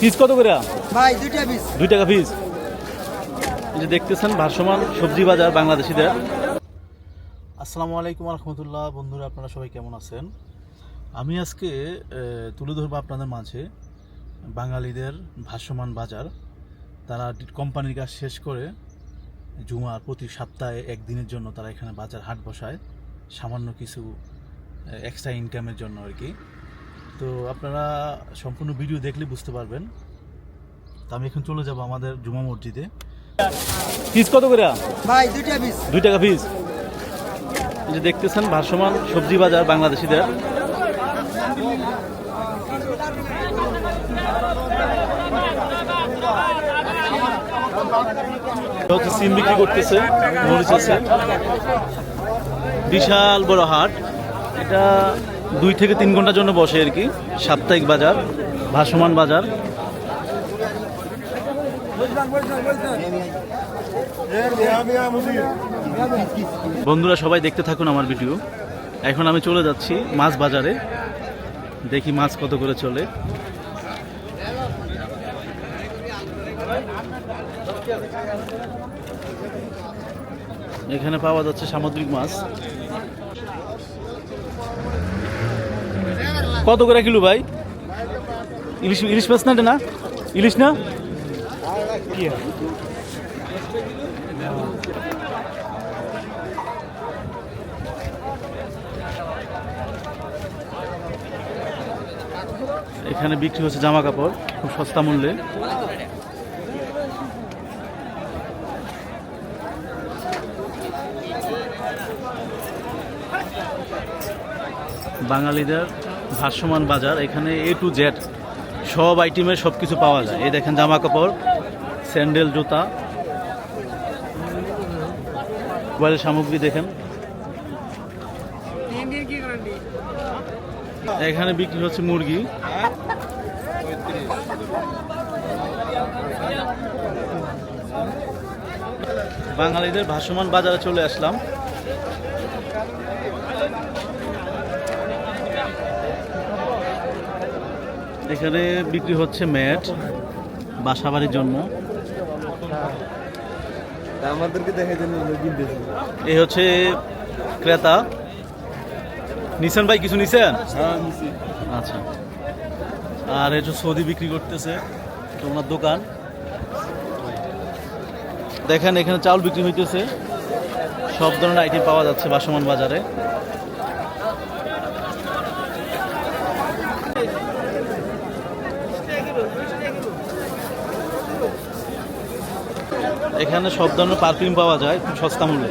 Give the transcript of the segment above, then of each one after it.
Piece কত করে? ভাই দুইটা পিস দুই টাকা পিস যে দেখতেছেন ভাসমান সবজি বাজার বাংলাদেশিদের। আসসালামু আলাইকুম রহমতুল্লাহ বন্ধুরা আপনারা সবাই কেমন আছেন? আমি আজকে তুলে ধরবো আপনাদের মাঝে বাঙালিদের ভাসমান বাজার। তারা কোম্পানির কাজ শেষ করে জুমার প্রতি সপ্তাহে একদিনের জন্য তারা এখানে বাজার হাট বসায়। সামান্য কিছু এক্সট্রা ইনকামের জন্য আর কি। তো আপনারা সম্পূর্ণ ভিডিও দেখলে বুঝতে পারবেন। তো আমি এখন চলে যাব আমাদের জুমা মসজিদে। পিস কত করে? ভাই দুইটা পিস দুই টাকা পিস যে দেখতেছেন ভাসমান সবজি বাজার বাংলাদেশিদের। হচ্ছে সিম বিক্রি করতেছে মরিচ আছে। বিশাল বড় হাট। এটা দুই থেকে তিন ঘণ্টার জন্য বসে আর কি। সাপ্তাহিক বাজার, ভাসমান বাজার। বন্ধুরা সবাই দেখতে থাকুন আমার ভিডিও। এখন আমি চলে যাচ্ছি মাছ বাজারে। দেখি মাছ কত করে চলে। এখানে পাওয়া যাচ্ছে সামুদ্রিক মাছ। কত করে কিলো ভাই? ইলিশ ইলিশ মাছ না না? ইলিশ না? এখানে বিক্রি হচ্ছে জামা কাপড়, খুব সস্তা মূল্যে। বাঙালিদের ভাসমান বাজার, এখানে এ টু জেড সব আইটেমের সব কিছু পাওয়া যায়। এই দেখেন জামা কাপড়, স্যান্ডেল, জুতা মোবাইলের সামগ্রী দেখেন। এখানে বিক্রি হচ্ছে মুরগি। বাঙালিদের ভাসমান বাজারে চলে আসলাম। এখানে বিক্রি হচ্ছে ম্যাট বাসাবাড়ির জন্য। আমাদেরকে কিনতেছি এই হচ্ছে ক্রেতা। নিছেন ভাই কিছু নিছেন? হ্যাঁ, আচ্ছা। আর এটা সৌদি বিক্রি করতেছে তোমার দোকান। দেখেন এখানে চাউল বিক্রি হইতেছে। সব ধরনের আইটেম পাওয়া যাচ্ছে বাসমান বাজারে। এখানে সব ধরনের পারফিউম পাওয়া যায় খুব সস্তা মূল্যে।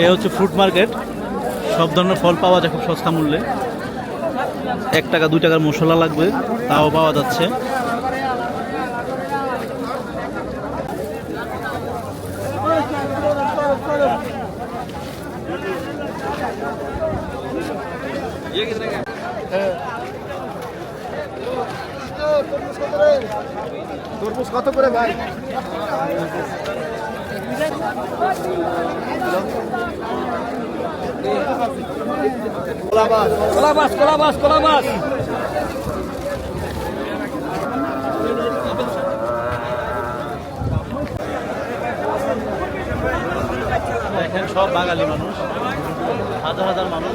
এ হচ্ছে ফ্রুট মার্কেট সব ধরনের ফল পাওয়া যায় খুব সস্তা মূল্যে। এক টাকা, দুই টাকার মশলা লাগবে, তাও পাওয়া যাচ্ছে। তরমুজ কত করে ভাই? কলা মাছ কলা মাছ কলা মাছ দেখেন সব বাঙালি মানুষ হাজার হাজার মানুষ।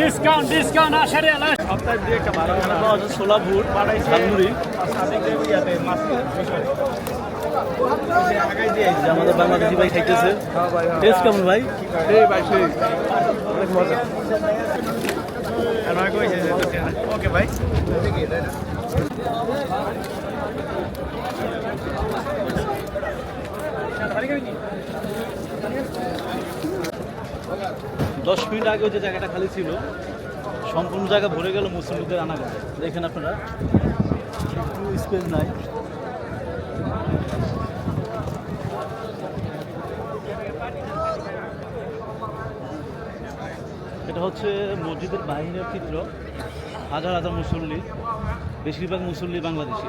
Aşağıya. Aşağıya, aşağıya, aşağıya. Discount, discount, aşağıya, aşağıya. এখানে পাওয়া যায় ছোলা যে আমাদের বাংলাদেশি ভাই খাইতেছে টেস্ট কেমন ভাই ওকে ভাই দশ মিনিট আগে যে জায়গাটা খালি ছিল, সম্পূর্ণ জায়গা ভরে গেল মুসলিমদের আনাগত দেখেন আপনারা, একটু স্পেস নাই। এটা হচ্ছে মসজিদের বাহিনীর চিত্র। হাজার হাজার মুসল্লি, বেশিরভাগ মুসল্লি বাংলাদেশি।